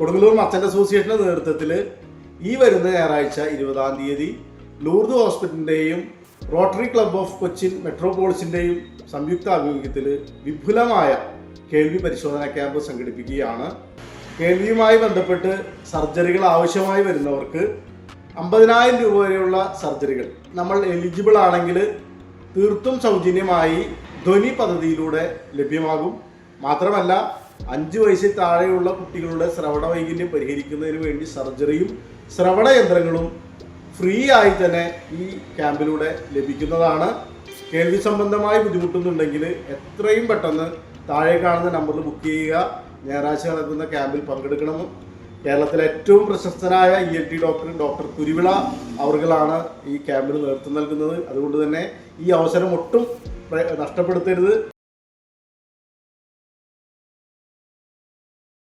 Kodungallur merchant അസോസിയേഷന്റെ നേതൃത്വത്തിൽ ഈ വരുന്ന ഞായറാഴ്ച ഇരുപതാം തീയതി ലൂർദ് ഹോസ്പിറ്റലിന്റെയും റോട്ടറി ക്ലബ് ഓഫ് കൊച്ചിൻ മെട്രോപോളിസിന്റെയും സംയുക്ത ആഭിമുഖ്യത്തിൽ വിപുലമായ കേൾവി പരിശോധന ക്യാമ്പ് സംഘടിപ്പിക്കുകയാണ്. കേൾവിയുമായി ബന്ധപ്പെട്ട് സർജറികൾ ആവശ്യമായി വരുന്നവർക്ക് അമ്പതിനായിരം രൂപ വരെയുള്ള സർജറികൾ. നമ്മൾ എലിജിബിൾ ആണെങ്കിൽ തീർത്തും സൗജന്യമായി ധ്വനി പദ്ധതിയിലൂടെ ലഭ്യമാകും. മാത്രമല്ല അഞ്ച് വയസ്സിൽ താഴെയുള്ള കുട്ടികളുടെ ശ്രവണ വൈകല്യം പരിഹരിക്കുന്നതിന് വേണ്ടി സർജറിയും ശ്രവണ യന്ത്രങ്ങളും ഫ്രീ ആയി തന്നെ ഈ ക്യാമ്പിലൂടെ ലഭിക്കുന്നതാണ്. കേൾവി സംബന്ധമായി ബുദ്ധിമുട്ടുന്നുണ്ടെങ്കിൽ എത്രയും പെട്ടെന്ന് താഴെ കാണുന്ന നമ്പറിൽ ബുക്ക് ചെയ്യുക. ഞായറാഴ്ച നടക്കുന്ന ക്യാമ്പിൽ പങ്കെടുക്കണം. കേരളത്തിലെ ഏറ്റവും പ്രശസ്തനായ E N T doctor doctor Kuruvila അവർകളാണ് ഈ ക്യാമ്പിന് നേതൃത്വം നൽകുന്നത്. അതുകൊണ്ട് തന്നെ ഈ അവസരം ഒട്ടും നഷ്ടപ്പെടുത്തരുത്.